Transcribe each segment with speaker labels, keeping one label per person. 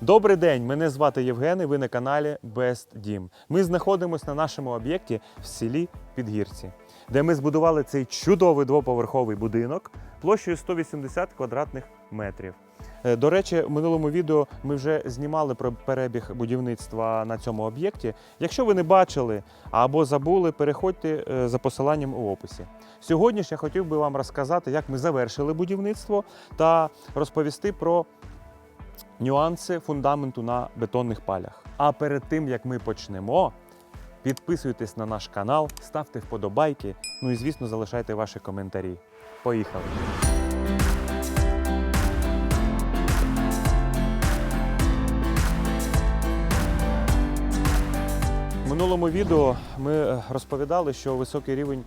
Speaker 1: Добрий день, мене звати Євген і ви на каналі Best Дім. Ми знаходимося на нашому об'єкті в селі Підгірці, де ми збудували цей чудовий двоповерховий будинок площею 180 квадратних метрів. Е, До речі, в минулому відео ми вже знімали про перебіг будівництва на цьому об'єкті. Якщо ви не бачили або забули, переходьте е, за посиланням у описі. Сьогодні ж я хотів би вам розказати, як ми завершили будівництво та розповісти про нюанси фундаменту на бетонних палях. А перед тим як ми почнемо, підписуйтесь на наш канал, ставте вподобайки, ну і звісно, залишайте ваші коментарі. Поїхали! Минулому відео ми е, розповідали, що високий рівень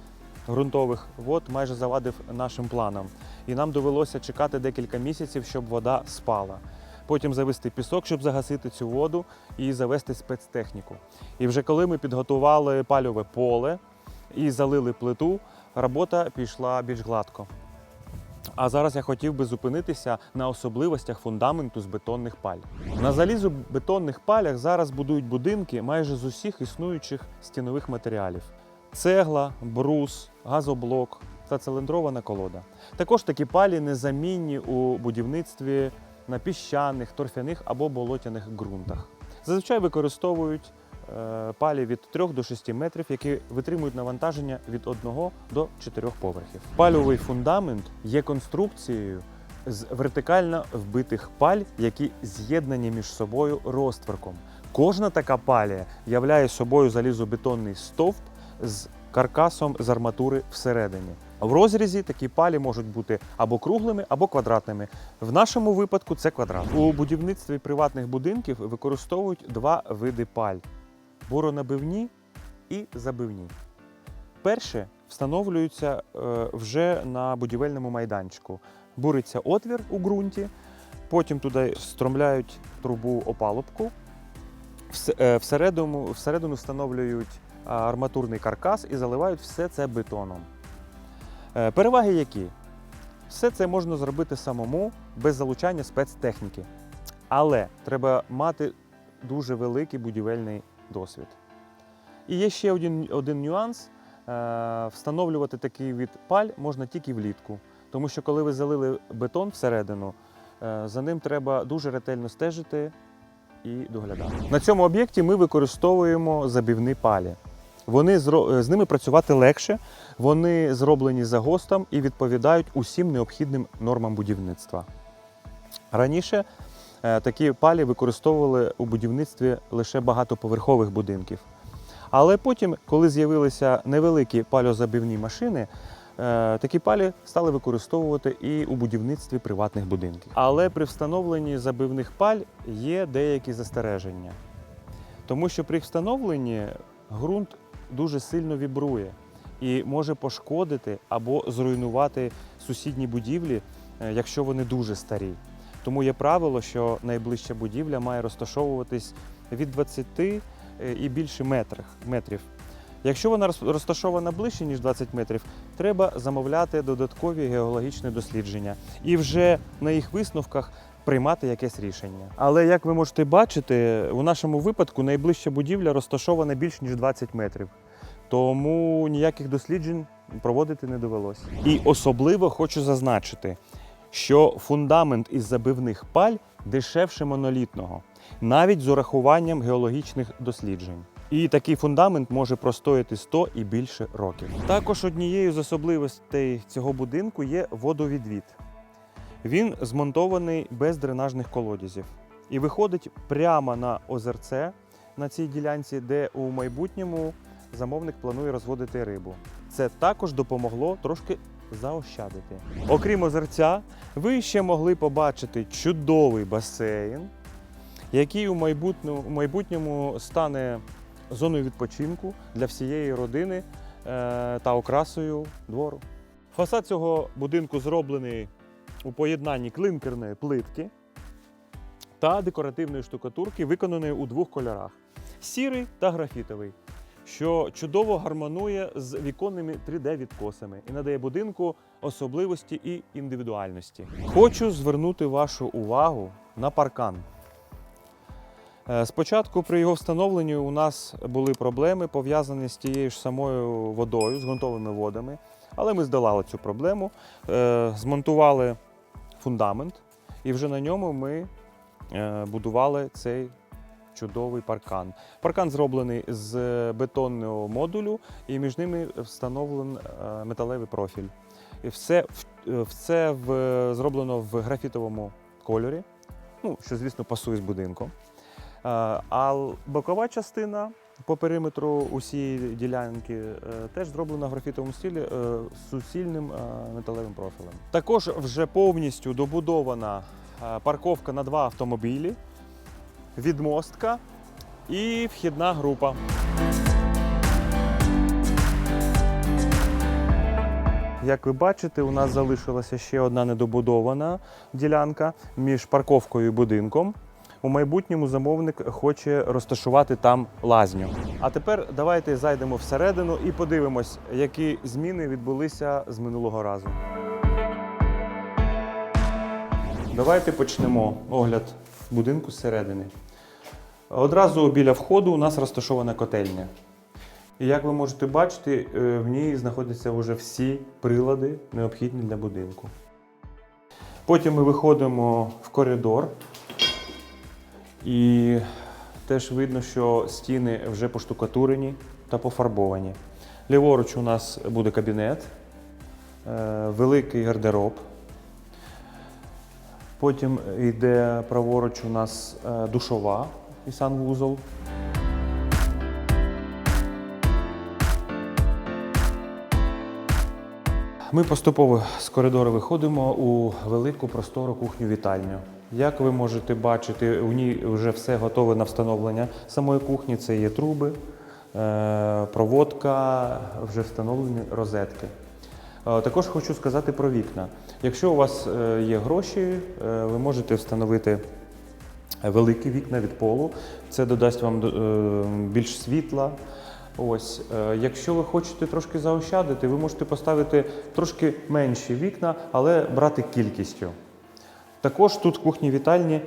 Speaker 1: ґрунтових вод майже завадив нашим планам, і нам довелося чекати декілька місяців, щоб вода спала. Потім завести пісок, щоб загасити цю воду і завести спецтехніку. І вже коли ми підготували пальове поле і залили плиту, робота пішла більш гладко. А зараз я хотів би зупинитися на особливостях фундаменту з бетонних паль. На залізобетонних палях зараз будують будинки майже з усіх існуючих стінових матеріалів: цегла, брус, газоблок та циліндрована колода. Також такі палі незамінні у будівництві на піщаних, торфяних або болотяних ґрунтах. Зазвичай використовують е, палі від 3 до 6 метрів, які витримують навантаження від 1 до 4 поверхів. Пальовий фундамент є конструкцією з вертикально вбитих паль, які з'єднані між собою розтворком. Кожна така палія являє собою залізобетонний стовп з каркасом з арматури всередині. В розрізі такі палі можуть бути або круглими, або квадратними. В нашому випадку це квадрат. У будівництві приватних будинків використовують два види паль: буронабивні і забивні. Перші встановлюються е, вже на будівельному майданчику. Буриться отвір у ґрунті, потім туди встромляють трубу опалубку, е, всередину, всередину встановлюють арматурний каркас і заливають все це бетоном. Е, Переваги які? Все це можна зробити самому без залучання спецтехніки. Але треба мати дуже великий будівельний досвід. І є ще один, один нюанс: Е, встановлювати такий від паль можна тільки влітку. Тому що коли ви залили бетон всередину, е, за ним треба дуже ретельно стежити і доглядати. На цьому об'єкті ми використовуємо забівні палі. Вони е, з ними працювати легше, вони зроблені за ГОСТом і відповідають усім необхідним нормам будівництва. Раніше е, такі палі використовували у будівництві лише багатоповерхових будинків. Але потім, коли з'явилися невеликі пальозабивні машини, е, такі палі стали використовувати і у будівництві приватних будинків. Але при встановленні забивних паль є деякі застереження. Тому що при встановленні ґрунт дуже сильно вібрує і може пошкодити або зруйнувати сусідні будівлі, е, якщо вони дуже старі. Тому є правило, що найближча будівля має розташовуватись від 20 е, і більше метрів. Якщо вона роз- розташована ближче, ніж 20 метрів, треба замовляти додаткові геологічні дослідження і вже на їх висновках приймати якесь рішення. Але як ви можете бачити, у нашому випадку найближча будівля розташована більш ніж 20 метрів. Тому ніяких досліджень проводити не довелося. І особливо хочу зазначити, що фундамент із забивних паль дешевше монолітного, навіть з урахуванням геологічних досліджень. І такий фундамент може простояти 100 і більше років. Також однією з особливостей цього будинку є водовідвід. Він змонтований без дренажних колодязів і виходить прямо на озерце на цій ділянці, де у майбутньому замовник планує розводити рибу. Це також допомогло трошки заощадити. Окрім озерця, ви ще могли побачити чудовий басейн, який у майбутньому, стане зоною відпочинку для всієї родини е, та окрасою двору. Фасад цього будинку зроблений у поєднанні клинкерної плитки та декоративної штукатурки, виконаної у двох кольорах сірий та графітовий, що чудово гармонує з віконними 3D-відкосами і надає будинку особливості і індивідуальності. Хочу звернути вашу увагу на паркан. Е, Спочатку при його встановленні у нас були проблеми пов'язані з тією ж самою водою, з ґрунтовими водами. Але ми здолали цю проблему, е, змонтували фундамент, і вже на ньому ми е, будували цей чудовий паркан. Паркан зроблений з бетонного модулю, і між ними встановлений е, металевий профіль. І все, е, все в, зроблено в графітовому кольорі, ну, що, звісно, пасує з будинком. Е, А бокова частина по периметру усієї ділянки е, теж зроблена в графітовому стилі е, з суцільним е, металевим профілем. Також вже повністю добудована парковка на два автомобілі, відмостка і вхідна група. Як ви бачите, у нас залишилася ще одна недобудована ділянка між парковкою і будинком. У майбутньому замовник хоче розташувати там лазню. А тепер давайте зайдемо всередину і подивимось, які зміни відбулися з минулого разу. Давайте почнемо огляд будинку зсередини. Одразу біля входу у нас розташована котельня. І як ви можете бачити, е, в ній знаходяться вже всі прилади, необхідні для будинку. Потім ми виходимо в коридор. І теж видно, що стіни вже поштукатурені та пофарбовані. Ліворуч у нас буде кабінет, е, великий гардероб. Потім йде праворуч у нас е, душова і санвузол. Ми поступово з коридору виходимо у велику простору кухню-вітальню. Як ви можете бачити, у ній вже все готове на встановлення самої кухні. Це є труби, е, проводка, вже встановлені розетки. Е, Також хочу сказати про вікна. Якщо у вас е, є гроші, ви можете встановити великі вікна від полу. Це додасть вам більш світла. Ось, якщо ви хочете трошки заощадити, ви можете поставити трошки менші вікна, але брати кількістю. Також тут в кухні вітальні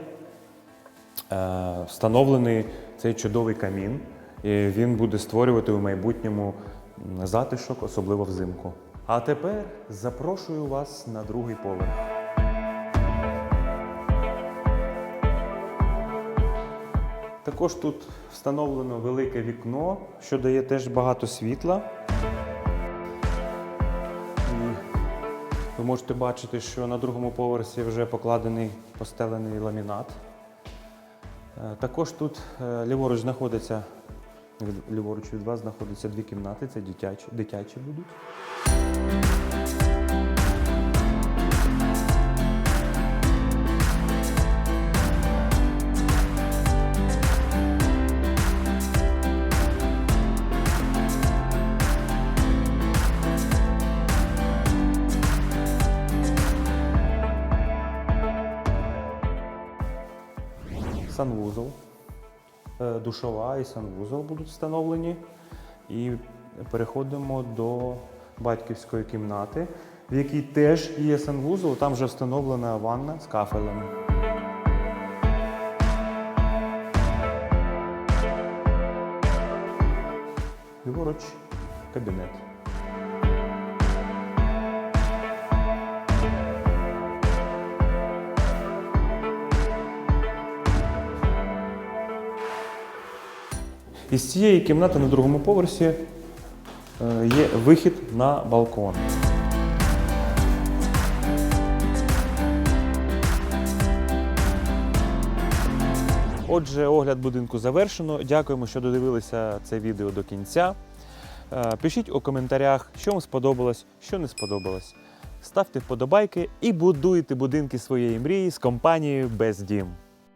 Speaker 1: е, встановлений цей чудовий камін. І він буде створювати у майбутньому затишок, особливо взимку. А тепер запрошую вас на другий поверх. Також тут встановлено велике вікно, що дає теж багато світла. Ви можете бачити, що на другому поверсі вже покладений постелений ламінат. Е, Також тут е, ліворуч знаходиться, ліворуч від вас знаходяться дві кімнати, це дитячі, дитячі будуть. Санвузол, е, душова і санвузол будуть встановлені. І переходимо до батьківської кімнати, в якій теж є санвузол, там вже встановлена ванна з кафелем. Ліворуч кабінет. Із цієї кімнати на другому поверсі е, є вихід на балкон. Отже, огляд будинку завершено. Дякуємо, що додивилися це відео до кінця. Е, Пишіть у коментарях, що вам сподобалось, що не сподобалось. Ставте вподобайки і будуйте будинки своєї мрії з компанією Бездім.